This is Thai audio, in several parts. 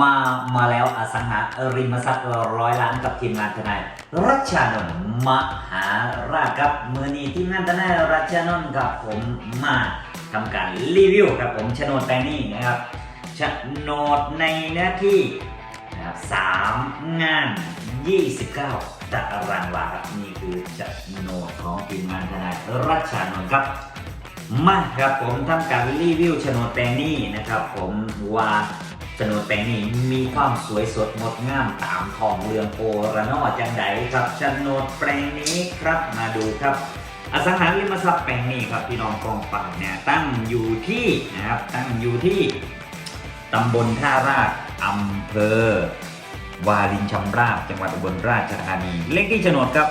มามาแล้วอสังหาริมทรัพย์ร้อยล้านกับทีมงานทนายรัชานนท์มหาราชครับมือนี้ทีมงานทนายรัชานนท์ครับผมมาทำการรีวิวครับผมโฉนดแปลงนี้นะครับโฉนดในเนื้อที่นะครับสามงาน 29 ตารางวาครับนี่คือโฉนดของทีมงานทนายรัชานนท์ครับมาครับผมทำการรีวิวโฉนดแปลงนี้นะครับ ผมว่า โฉนดแปลงนี้มีความสวยสดงดงามตามทองเรืองโอระนอจังไดครับโฉนดแปลงนี้ครับมาดูครับ อสังหาริมทรัพย์แปลงนี้ครับพี่น้องกองป่าเนี่ยตั้งอยู่ที่นะครับตั้งอยู่ที่ตำบลท่าราชอำเภอ วารินชำราบ จังหวัดอุบลราชธานี เลขที่โฉนดครับ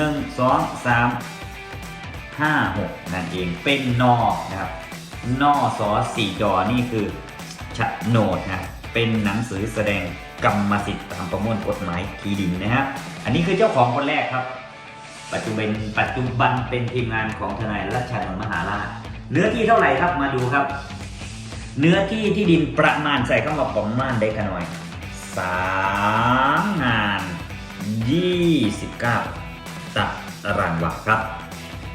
1 2 3 5 6 นั่นเองเป็นนอนะครับนอสอสี่จอนี่คือโฉนดนะ เป็นหนังสือแสดงกรรมสิทธิ์ตามประมวลกฎหมายที่ดินนะฮะอันนี้คือเจ้าของคนแรกครับ ปัจจุบันปัจจุบันเป็นทีมงานของทนายรัชชานนท์มหาราชเนื้อที่เท่าไหร่ครับมาดูครับ เนื้อที่ที่ดินประมาณใส่คำว่าประมาณได้กันหน่อยสามงาน29ตัตารางวาครับ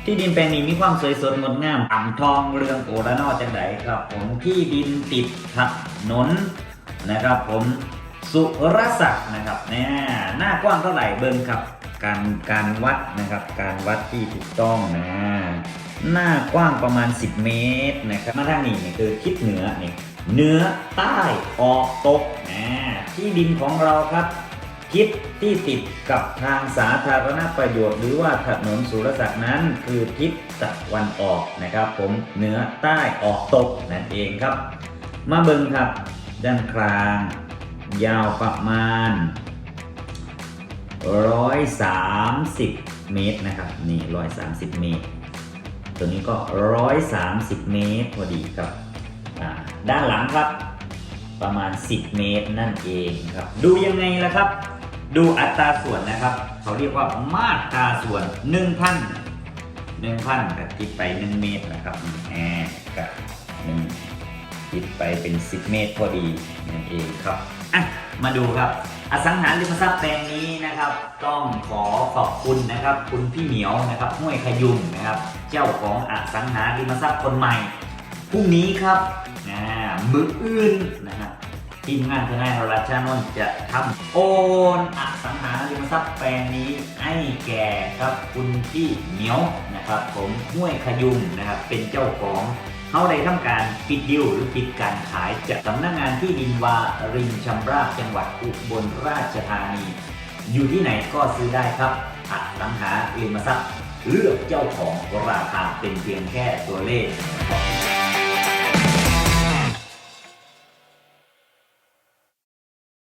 ที่ดินแปลงนี้มีความสวยสดงดงามอ่ำทองเรืองโอระนอจังไดครับ ผมที่ดินติดถนน นะครับผมสุรศักดิ์นะครับเนี่ยหน้ากว้างเท่าไหร่เบิ้งครับ การการวัดนะครับ การวัดที่ถูกต้องนะหน้ากว้างประมาณ 10 เมตรนะครับมาทางนี้นี่คือทิศเหนือนี่เหนือใต้ออกตกนะที่ดินของเราครับทิศที่ติดกับทางสาธารณประโยชน์หรือว่าถนนสุรศักดิ์นั้น คือทิศตะวันออกนะครับ ผมเหนือใต้ออกตกนั่นเองครับ มาเบิงครับ ด้านกลาง ยาวประมาณ 130 เมตรนะครับ นี่ 130 เมตร ตัวนี้ก็ 130 เมตรพอดีครับ ด้านหลังครับประมาณ 10 เมตรนั่นเองครับ ดูยังไงล่ะครับ ดูอัตราส่วนนะครับ เขาเรียกว่ามาตราส่วน 1,000 1,000กับคิดไป 1 เมตรนะครับแอบกับ1ิดไปเป็น 10 เมตรพอดีนั่นเองครับอะมาดูครับ อสังหาริมทรัพย์แปลงนี้นะครับ ต้องขอขอบคุณนะครับ คุณพี่เหมียวนะครับห้วยขยุงนะครับ เจ้าของอสังหาริมทรัพย์คนใหม่พรุ่งนี้ครับนะมืออื่นนะครับทีมงานทนายรัชชานนท์จะทำโอนอสังหาริมทรัพย์แปลงนี้ให้แก่ครับคุณพี่เหมียวนะครับ ผมห้วยขยุงนะครับเป็นเจ้าของ เขาได้ทำการปิดดิวหรือปิดการขายจากสำนักงานที่ดินวารินชำราบจังหวัดอุบลราชธานี อยู่ที่ไหนก็ซื้อได้ครับอสังหาริมทรัพย์เลือกเจ้าของราคาเป็นเพียงแค่ตัวเลข